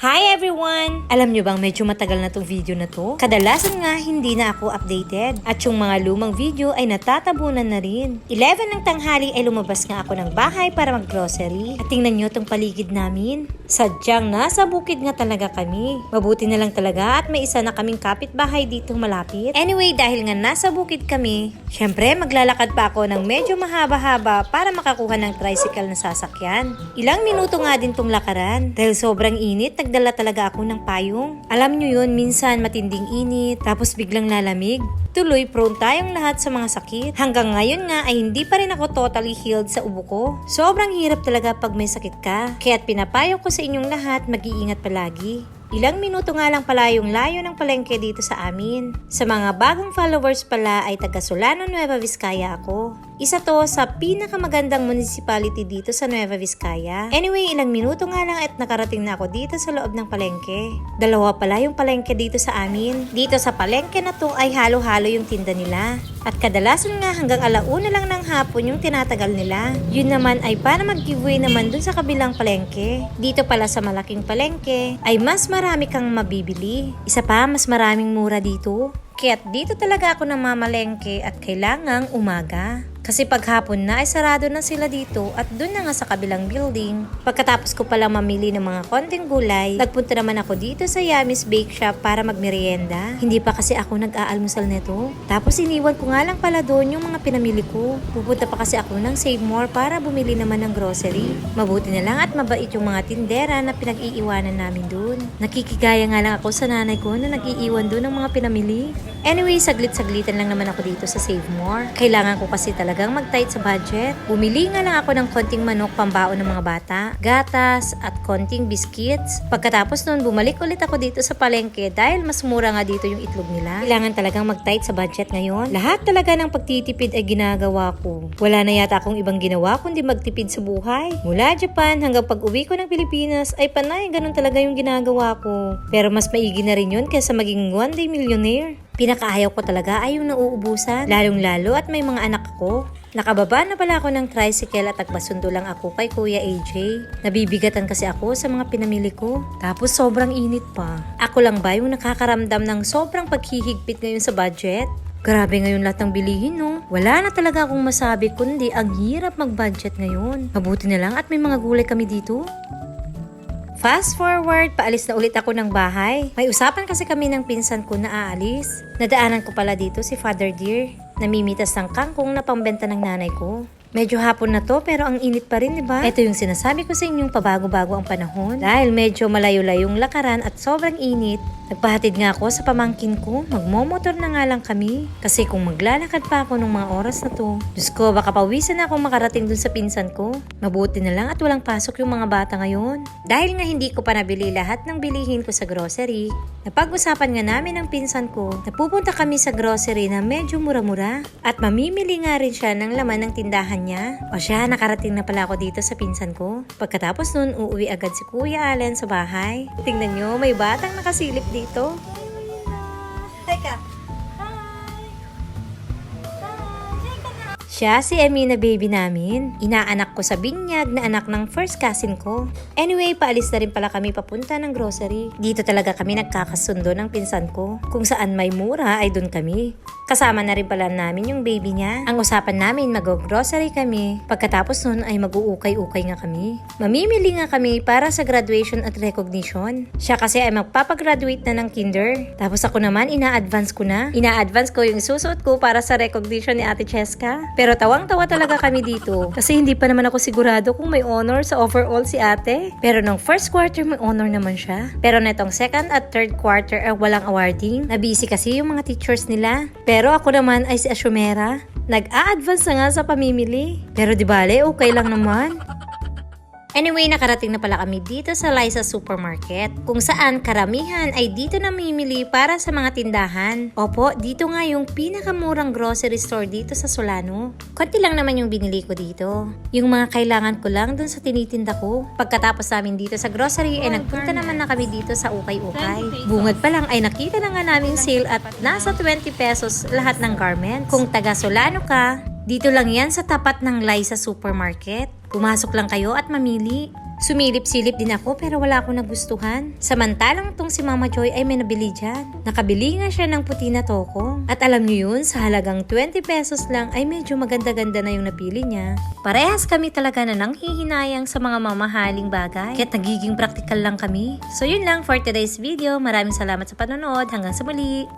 Hi everyone! Alam nyo bang medyo matagal na tong video na to? Kadalasan nga hindi na ako updated. At yung mga lumang video ay natatabunan na rin. 11 ng tanghali ay lumabas nga ako ng bahay para mag-grocery. At tingnan nyo tong paligid namin. Sadyang nasa bukid nga talaga kami. Mabuti na lang talaga at may isa na kaming kapitbahay dito malapit. Anyway, dahil nga nasa bukid kami, syempre maglalakad pa ako ng medyo mahaba-haba para makakuha ng tricycle na sasakyan. Ilang minuto nga din tong lakaran. Dahil sobrang init, nagdala talaga ako ng payong. Alam nyo yun, minsan matinding init, tapos biglang lalamig. Tuloy, prone tayong lahat sa mga sakit. Hanggang ngayon nga ay hindi pa rin ako totally healed sa ubo ko. Sobrang hirap talaga pag may sakit ka. Kaya't pinapayo ko sa inyong lahat, mag-iingat palagi. Ilang minuto nga lang pala yung layo ng palengke dito sa amin. Sa mga bagong followers pala ay taga Solano, Nueva Vizcaya ako. Isa to sa pinakamagandang municipality dito sa Nueva Vizcaya. Anyway, ilang minuto nga lang at nakarating na ako dito sa loob ng palengke. Dalawa pala yung palengke dito sa amin. Dito sa palengke na to ay halo-halo yung tinda nila. At kadalasan nga hanggang alauna lang ng hapon yung tinatagal nila. Yun naman ay para mag-giveaway naman dun sa kabilang palengke. Dito pala sa malaking palengke ay mas marami kang mabibili. Isa pa, mas maraming mura dito. Kaya't dito talaga ako namamalengke at kailangang umaga. Kasi paghapon na ay sarado na sila dito at doon na nga sa kabilang building. Pagkatapos ko palang mamili ng mga konting gulay, nagpunta naman ako dito sa Yami's Bake Shop para magmerienda. Hindi pa kasi ako nag-aalmusal nito. Tapos iniwan ko nga lang pala doon yung mga pinamili ko. Pupunta pa kasi ako ng Save More para bumili naman ng grocery. Mabuti na lang at mabait yung mga tindera na pinag-iiwanan namin doon. Nakikigaya nga lang ako sa nanay ko na nag-iiwan doon ng mga pinamili. Anyway, saglit-saglitan lang naman ako dito sa Save More. Kailangan ko kasi talagang mag-tight sa budget. Bumili nga lang ako ng konting manok pambaon ng mga bata, gatas, at konting biscuits. Pagkatapos nun, bumalik ulit ako dito sa palengke dahil mas mura nga dito yung itlog nila. Kailangan talagang mag-tight sa budget ngayon. Lahat talaga ng pagtitipid ay ginagawa ko. Wala na yata akong ibang ginawa kundi magtipid sa buhay. Mula Japan hanggang pag-uwi ko ng Pilipinas ay panay ganun talaga yung ginagawa ko. Pero mas maigi na rin yun kaysa maging one day millionaire. Pinakaayaw ko talaga ay yung nauubusan, lalong-lalo at may mga anak ako. Nakababa na pala ako ng tricycle at agpasundo lang ako kay Kuya AJ. Nabibigatan kasi ako sa mga pinamili ko. Tapos sobrang init pa. Ako lang ba yung nakakaramdam ng sobrang paghihigpit ngayon sa budget? Grabe ngayon lahat ng bilihin, no? Wala na talaga akong masabi kundi ang hirap mag-budget ngayon. Mabuti na lang at may mga gulay kami dito. Fast forward, paalis na ulit ako ng bahay. May usapan kasi kami ng pinsan ko na aalis. Nadaanan ko pala dito si Father Dear. Namimitas ng kangkong na pambenta ng nanay ko. Medyo hapon na to pero ang init pa rin, di ba? Ito yung sinasabi ko sa inyong pabago-bago ang panahon. Dahil medyo malayo-layong lakaran at sobrang init, nagpahatid nga ako sa pamangkin ko. Magmomotor na nga lang kami. Kasi kung maglalakad pa ako ng mga oras na to, Diyos ko, baka pawisan na akong makarating dun sa pinsan ko. Mabuti na lang at walang pasok yung mga bata ngayon. Dahil nga hindi ko pa nabili lahat ng bilihin ko sa grocery, napag-usapan nga namin ng pinsan ko na pupunta kami sa grocery na medyo mura-mura at mamimili nga rin siya ng laman ng tindahan niya. O siya, nakarating na pala ako dito sa pinsan ko. Pagkatapos nun, uuwi agad si Kuya Allen sa bahay. Tingnan nyo, may batang nakasilip dito. Teka. Siya si Emina baby namin. Inaanak ko sa binyag na anak ng first cousin ko. Anyway, paalis na rin pala kami papunta ng grocery. Dito talaga kami nagkakasundo ng pinsan ko. Kung saan may mura ay dun kami. Kasama na rin pala namin yung baby niya. Ang usapan namin mag-grocery kami. Pagkatapos nun ay mag-uukay-ukay nga kami. Mamimili nga kami para sa graduation at recognition. Siya kasi ay magpapagraduate na ng kinder. Tapos ako naman ina-advance ko na. Ina-advance ko yung susuot ko para sa recognition ni Ate Cheska. Pero tawang-tawa talaga kami dito. Kasi hindi pa naman ako sigurado kung may honor sa overall si ate. Pero nung first quarter may honor naman siya. Pero netong second at third quarter ay walang awarding. Nabisi kasi yung mga teachers nila. Pero ako naman ay si Ashumera. Nag-a-advance na nga sa pamimili. Pero di bale, okay lang naman. Anyway, nakarating na pala kami dito sa Liza Supermarket, kung saan karamihan ay dito namimili para sa mga tindahan. Opo, dito nga yung pinakamurang grocery store dito sa Solano. Konti lang naman yung binili ko dito. Yung mga kailangan ko lang dun sa tinitinda ko. Pagkatapos namin dito sa grocery ay nagpunta naman na kami dito sa Ukay-Ukay. Bungad pa lang ay nakita na nga namin sale at nasa 20 pesos lahat ng garments. Kung taga Solano ka, dito lang yan sa tapat ng Liza Supermarket. Pumasok lang kayo at mamili. Sumilip-silip din ako pero wala akong nagustuhan. Samantalang tong si Mama Joy ay may nabili dyan. Nakabili nga siya ng puti na toko. At alam niyo yun, sa halagang 20 pesos lang ay medyo maganda-ganda na yung napili niya. Parehas kami talaga na nang hihinayang sa mga mamahaling bagay. Kaya't nagiging practical lang kami. So yun lang for today's video. Maraming salamat sa panonood. Hanggang sa muli.